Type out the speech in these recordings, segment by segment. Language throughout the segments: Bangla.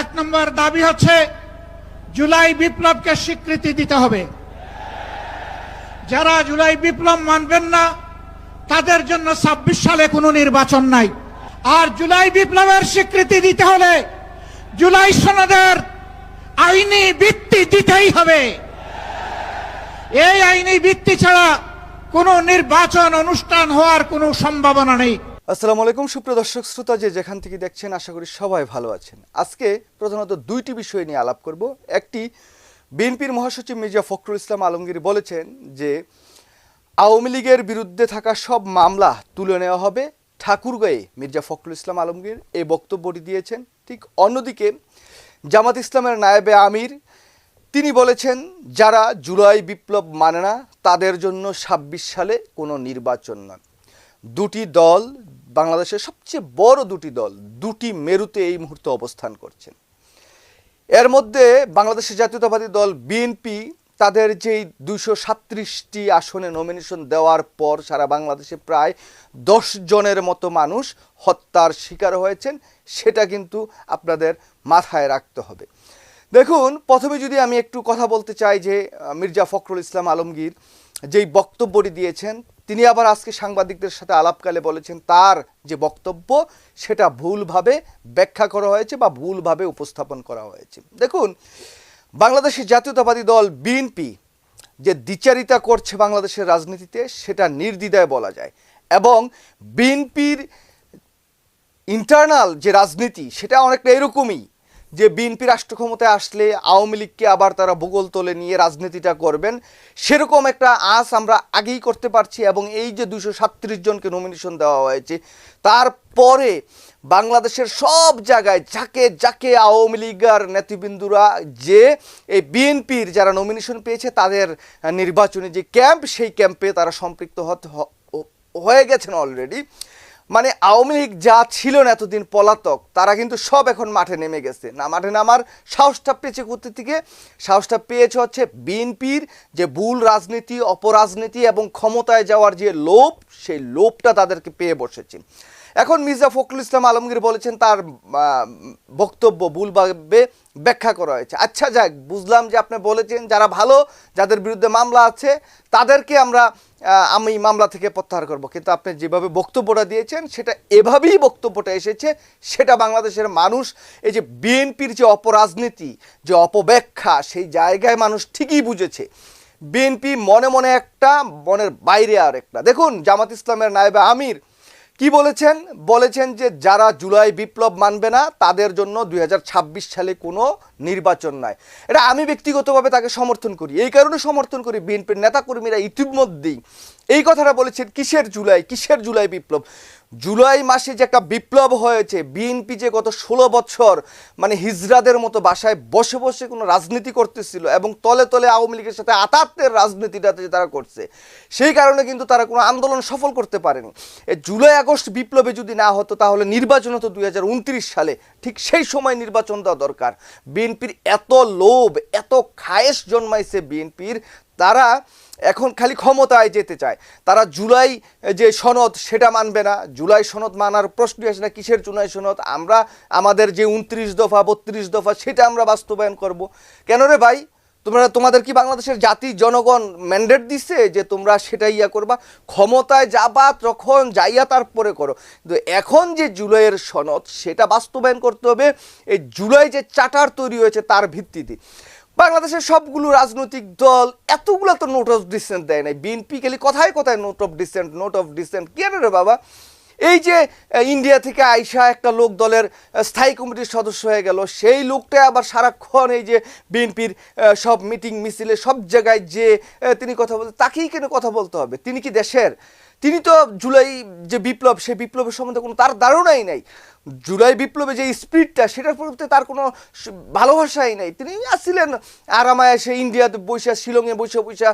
এক নম্বর দাবি হচ্ছে জুলাই বিপ্লবকে স্বীকৃতি দিতে হবে। যারা জুলাই বিপ্লব মানবেন না, তাদের জন্য ছাব্বিশ সালে কোনো নির্বাচন নাই। আর জুলাই বিপ্লবের স্বীকৃতি দিতে হলে জুলাই সনদের আইনি ভিত্তি দিতেই হবে। এই আইনি ভিত্তি ছাড়া কোনো নির্বাচন, অনুষ্ঠান হওয়ার কোনো সম্ভাবনা নেই। আসসালামু আলাইকুম, সুপ্রিয় দর্শক শ্রোতা যে যেখান থেকে দেখছেন, আশা করি সবাই ভালো আছেন। আজকে প্রধানত দুইটি বিষয় নিয়ে আলাপ করব। একটি, বিএনপির মহাসচিব মির্জা ফখরুল ইসলাম আলমগীর বলেছেন যে, আওয়ামী লীগের বিরুদ্ধে থাকা সব মামলা তুলে নেওয়া হবে। ঠাকুরগাঁয়ে মির্জা ফখরুল ইসলাম আলমগীর এই বক্তব্যটি দিয়েছেন। ঠিক অন্যদিকে, জামাত ইসলামের নায়েবে আমির, তিনি বলেছেন, যারা জুলাই বিপ্লব মানে না, তাদের জন্য ছাব্বিশ সালে কোনো নির্বাচন নয়। দুটি দল বাংলাদেশের সবচেয়ে বড় দুটি দল, দুটি মেরুতে এই মুহূর্তে অবস্থান করছেন। এর মধ্যে বাংলাদেশের জাতীয়তাবাদী দল বিএনপি তাদের যেই দুইশো সাত্রিশটি আসনে নমিনেশন দেওয়ার পর সারা বাংলাদেশে প্রায় দশ জনের মতো মানুষ হত্যার শিকার হয়েছেন, সেটা কিন্তু আপনাদের মাথায় রাখতে হবে। দেখুন, প্রথমে যদি আমি একটু কথা বলতে চাই যে মির্জা ফখরুল ইসলাম আলমগীর যেই বক্তব্যটি দিয়েছেন তিনি আবার আজকে সাংবাদিকদের সাথে আলাপকালে বলেছেন, তার যে বক্তব্য সেটা ভুলভাবে ব্যাখ্যা করা হয়েছে বা ভুলভাবে উপস্থাপন করা হয়েছে। দেখুন, বাংলাদেশের জাতীয়তাবাদী দল বিএনপি যে দ্বিচারিতা করছে বাংলাদেশের রাজনীতিতে, সেটা নির্দ্বিধায় বলা যায়। এবং বিএনপির ইন্টারনাল যে রাজনীতি, সেটা অনেকটা এরকমই। যে বিএনপি রাষ্ট্র ক্ষমতায় আসলে আওয়ামী লীগকে আবার তারা ভূগোল তোলে নিয়ে রাজনীতিটা করবেন, সেরকম একটা আস আমরা আগেই করতে পারছি এবং এই যে দুশো সাতত্রিশ জনকে নমিনেশন দেওয়া হয়েছে, তারপরে বাংলাদেশের সব জায়গায় যাকে যাকে আওয়ামী লীগের নেতৃবৃন্দুরা যে এই বিএনপির যারা নমিনেশন পেয়েছে তাদের নির্বাচনী যে ক্যাম্প সেই ক্যাম্পে তারা সম্পৃক্ত হতে হয়ে গেছেন অলরেডি মানে আওয়ামী লীগ যা ছিল না এতদিন পলাতক, তারা কিন্তু সব এখন মাঠে নেমে গেছে। না মাঠে নামার সাহসটা পেয়েছে কোথা থেকে? সাহসটা পেয়েছে হচ্ছে বিএনপির যে ভুল রাজনীতি, অপরাজনীতি এবং ক্ষমতায় যাওয়ার যে লোভ, সেই লোভটা তাদেরকে পেয়ে বসেছে। এখন মির্জা ফখরুল ইসলাম আলমগীর বলেছেন তার বক্তব্য ভুলভাবে ব্যাখ্যা করা হয়েছে। আচ্ছা যাক, বুঝলাম যে আপনি বলেছেন যারা ভালো, যাদের বিরুদ্ধে মামলা আছে, তাদেরকে আমরা আমি মামলা থেকে প্রত্যাহার করব। কিন্তু আপনি যেভাবে বক্তব্যটা দিয়েছেন, সেটা এভাবেই বক্তব্যটা এসেছে, সেটা বাংলাদেশের মানুষ, এই যে বিএনপির যে অপরাজনীতি, যে অপব্যাখ্যা, সেই জায়গায় মানুষ ঠিকই বুঝেছে। বিএনপি মনে মনে একটা, মনের বাইরে আর একটা। দেখুন, জামাত ইসলামের নায়েবে আমির কি বলেছেন? বলেছেন যে যারা জুলাই বিপ্লব মানবে না, তাদের জন্য দুই হাজার ছাব্বিশ সালে কোনো নির্বাচন নাই। এটা আমি ব্যক্তিগতভাবে তাকে সমর্থন করি। এই কারণে সমর্থন করি বিএনপির নেতাকর্মীরা ইতিমধ্যেই। এই কথাটা বলেছেন, কিসের জুলাই কিসের জুলাই বিপ্লব? জুলাই মাসে যে একটা বিপ্লব হয়েছে, বিএনপি যে গত ষোলো বছর মানে হিজরাদের মতো বাসায় বসে বসে কোনো রাজনীতি করতেছিল এবং তলে তলে আওয়ামী লীগের সাথে আতাতের রাজনীতিটাতে যে তারা করছে, সেই কারণে কিন্তু তারা কোনো আন্দোলন সফল করতে পারেনি। জুলাই আগস্ট বিপ্লবে যদি না হতো, তাহলে নির্বাচন হতো দুই হাজার উনত্রিশ সালে। ঠিক সেই সময় নির্বাচন দেওয়া দরকার। বিএনপির এত লোভ, এত খায়েশ জন্মাইছে বিএনপির। তারা এখন খালি ক্ষমতায় যেতে চায়। তারা জুলাই যে সনদ সেটা মানবে না। জুলাই সনদ মানার প্রশ্নই আসে না, কিসের জুলাই সনদ? আমরা, আমাদের যে উনত্রিশ দফা, বত্রিশ দফা, সেটা আমরা বাস্তবায়ন করব। কেন রে ভাই? তোমরা, তোমাদের কি বাংলাদেশের জাতি, জনগণ ম্যান্ডেট দিচ্ছে যে তোমরা সেটা ইয়া করবা? ক্ষমতায় যাবা তখন, যাইয়া তারপরে করো। কিন্তু এখন যে জুলাইয়ের সনদ, সেটা বাস্তবায়ন করতে হবে। এই জুলাই যে চার্টার তৈরি হয়েছে, তার ভিত্তিতে। বাংলাদেশের সবগুলো রাজনৈতিক দল এতগুলো তো নোট অফ ডিসেন্ট দেয় নাই। বিএনপি খালি কথায় কথায় note of dissent note of dissent কেন রে বাবা? এই যে ইন্ডিয়া থেকে আইসা একটা লোক দলের স্থায়ী কমিটির সদস্য হয়ে গেল, সেই লোকটা আবার সারাক্ষণ এই যে বিএনপির সব মিটিং মিছিলে, সব জায়গায় যে তিনি কথা বলতে তাকেই কেন কথা বলতে হবে? তিনি কি দেশের? তিনি তো জুলাই যে বিপ্লব, সেই বিপ্লবের সম্বন্ধে কোনো তার ধারণাই নাই। জুলাই বিপ্লবে যে স্পিরিটটা সেটার প্রতি তার কোনো ভালোবাসাই নাই। তিনি আসছিলেন আরামায় এসে ইন্ডিয়াতে বৈশা শিলংয়ে বৈশা বৈশা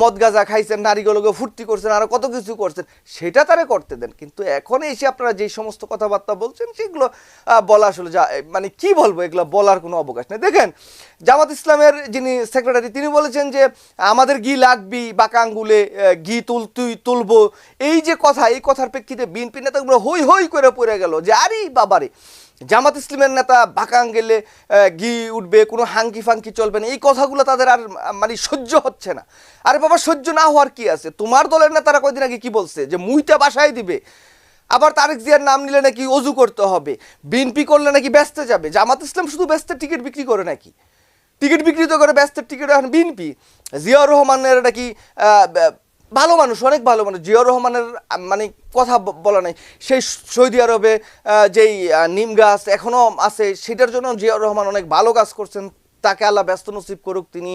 মদ গাঁজা খাইছেন, নারীগুলোকে ফুর্তি করছেন আরও কত কিছু করছেন, সেটা তারে করতে দেন। কিন্তু এখন এসে আপনারা যে সমস্ত কথাবার্তা বলছেন, সেগুলো বলা আসলে যা মানে কি বলব, এগুলো বলার কোনো অবকাশ নেই। দেখেন, জামাত ইসলামের যিনি সেক্রেটারি, তিনি বলেছেন যে, আমাদের ঘি লাগবি বাঁকা আঙ্গুলে ঘি তুল, তুই, তুলবো। এই যে কথা, এই কথার প্রেক্ষিতে বিএনপি নেতাগুলো হই হই করে পড়ে গেল যে, আরে বাবারে। জামাত ইসলামের নেতা বাঁকাং গেলে ঘি উঠবে, কোনো হাঙ্কি ফাঙ্কি চলবে না। এই কথাগুলো তাদের আর মানে সহ্য হচ্ছে না। আরে বাবা, সহ্য না হওয়ার কি আছে? তোমার দলের নেতারা কয়দিন আগে কি বলছে? যে মুইটা বাসায় দিবে। আবার তারেক জিয়ার নাম নিলে নাকি অজু করতে হবে। বিএনপি করলে নাকি ব্যস্ত যাবে। জামাত ইসলাম শুধু ব্যস্ত টিকিট বিক্রি করে নাকি? টিকিট বিক্রি তো করে ব্যস্ত টিকিট এখন বিএনপি। জিয়াউর রহমানের নাকি ভালো মানুষ, অনেক ভালো মানুষ। জিয়াউর রহমানের মানে কথা বলা নাই। সেই সৌদি আরবে যেই নিম গাছ এখনও আছে, সেটার জন্য জিয়াউর রহমান অনেক ভালো কাজ করছেন। তাকে আল্লাহ ব্যস্ত নসিব করুক, তিনি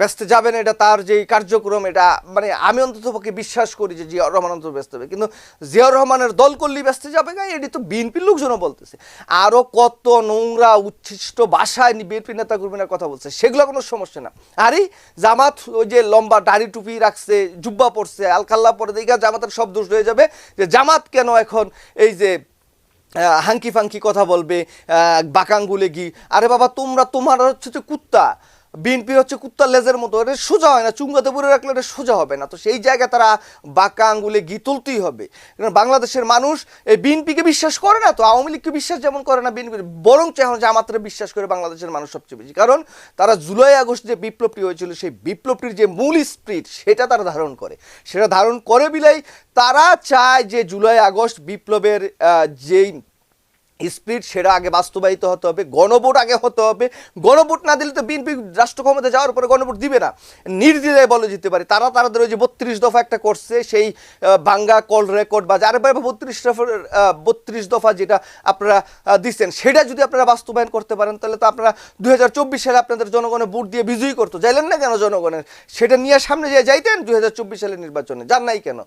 ব্যস্ত যাবেন, এটা তার যেই কার্যক্রম, এটা মানে আমি অন্তত পক্ষে বিশ্বাস করি যে জিয়াউর রহমান অন্তত ব্যস্ত হবে। কিন্তু জিয়াউর রহমানের দল করলেই ব্যস্ত যাবে না এটি তো বিএনপির লোকজনও বলতেছে। আরও কত নোংরা, উচ্ছিষ্ট ভাষায় বিএনপি নেতা কর্মীরা কথা বলছে, সেগুলো কোনো সমস্যা না। আরে, জামাত ওই যে লম্বা দাড়ি টুপি রাখছে, জুব্বা পরছে আলকাল্লা পরে দেখা জামাতের সব দোষ হয়ে যাবে যে জামাত কেন এখন এই যে হাঙ্কি ফাঙ্কি কথা বলবে বাকাঙ্গুলে গি আরে বাবা তোমরা তোমার হচ্ছে যে কুত্তা। বিএনপি হচ্ছে কুত্তার লেজের মতো, এটা সোজা হয় না, চুঙ্গাতে পরে রাখলে এটা সোজা হবে না। তো সেই জায়গায় তারা বাঁকা আঙ্গুলে গি তুলতেই হবে। কারণ বাংলাদেশের মানুষ এই বিএনপিকে বিশ্বাস করে না, তো আওয়ামী লীগকে বিশ্বাস যেমন করে না বিএনপি বরং এখন জামাতরে বিশ্বাস করে বাংলাদেশের মানুষ সবচেয়ে বেশি। কারণ তারা জুলাই আগস্ট যে বিপ্লবটি হয়েছিল, সেই বিপ্লবটির যে মূল স্প্রিট সেটা তারা ধারণ করে। সেটা ধারণ করে বিলাই তারা চায় যে জুলাই আগস্ট বিপ্লবের যেই স্পিড সেটা আগে বাস্তবায়িত হতে হবে, গণভোট আগে হতে হবে। গণভোট না দিলে তো বিএনপি রাষ্ট্র ক্ষমতা যাওয়ার পরে গণভোট দিবে না। নির্দ্বিধায় বলে যেতে পারে। তারা তাদের ওই যে বত্রিশ দফা একটা করছে, সেই বাঙ্গা কল রেকর্ড বা যার বাইরে বত্রিশ দফার বত্রিশ দফা যেটা আপনারা দিচ্ছেন, সেটা যদি আপনারা বাস্তবায়ন করতে পারেন, তাহলে তো আপনারা দু হাজার চব্বিশ সালে আপনাদের জনগণের ভোট দিয়ে বিজয়ী করতো। যাইলেন না কেন জনগণের? সেটা নিয়ে সামনে যে যাইতেন দু হাজার চব্বিশ সালের নির্বাচনে, যান নাই কেন?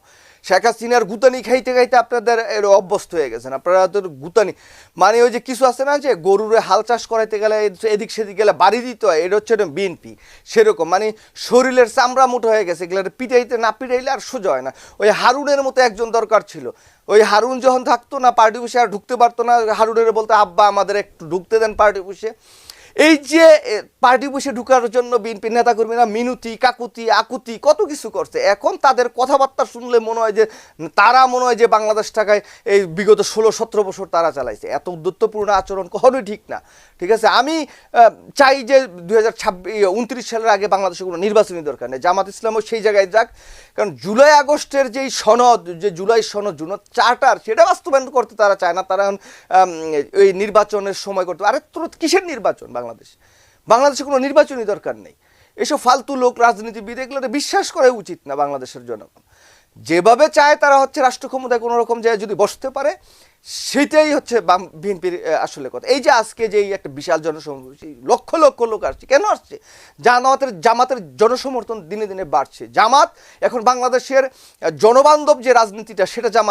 শেখ হাসিনার গুতানি খাইতে খাইতে আপনাদের এর অভ্যস্ত হয়ে গেছেন। আপনারা তো গুতানি মানে ওই যে কিছু আছে না যে গরুর হাল চাষ করাইতে গেলে এদিক সেদিক গেলে বাড়ি দিতে হয়, এটা হচ্ছে বিএনপি সেরকম মানে শরীরের চামড়া মুঠো হয়ে গেছে এগুলো পিটাইতে না পিটাইলে আর সোজা হয় না। ওই হারুনের মতো একজন দরকার ছিল। ওই হারুন যখন থাকতো না, পার্টি বসে আর ঢুকতে পারতো না, হারুনের বলতো, আব্বা, আমাদের একটু ঢুকতে দেন পার্টি বসে এই যে পার্টি বসে ঢুকার জন্য বিএনপি নেতাকর্মীরা মিনুতি, কাকুতি, আকুতি, কত কিছু করছে। এখন তাদের কথাবার্তা শুনলে মনে হয় যে, তারা মনে হয় যে বাংলাদেশ টাকায় এই বিগত ষোলো, সতেরো বছর তারা চালাইছে। এত উদ্যত্তপূর্ণ আচরণ কখনোই ঠিক না। ঠিক আছে? আমি চাই যে দুই হাজার ছাব্বিশ উনত্রিশ সালের আগে বাংলাদেশে কোনো নির্বাচনী দরকার নেই। জামাত ইসলামও সেই জায়গায় যাক। কারণ জুলাই আগস্টের যেই সনদ, যে জুলাই সনদ, জুনদ চার্টার, সেটা বাস্তবায়ন করতে তারা চায় না। তারা এই নির্বাচনের সময় করতে আরে তোর কিসের নির্বাচন বাংলাদেশ? বাংলাদেশে কোনো নির্বাচনী দরকার নেই। এসব ফালতু লোক, রাজনীতিবিদ এগুলো বিশ্বাস করা উচিত না বাংলাদেশের জনগণ। যেভাবে চায় তারা হচ্ছে রাষ্ট্র ক্ষমতায় কোনো রকম জায়গায় যদি বসতে পারে, সেটাই হচ্ছে বিএনপির আসলে কথা। এই যে আজকে যে একটা বিশাল জনসমর্থন লক্ষ লক্ষ লোক আসছে, কেন আসছে? জামাতের জামাতের জনসমর্থন দিনে দিনে বাড়ছে। জামাত এখন বাংলাদেশের জনবান্ধব যে রাজনীতিটা, সেটা জামাত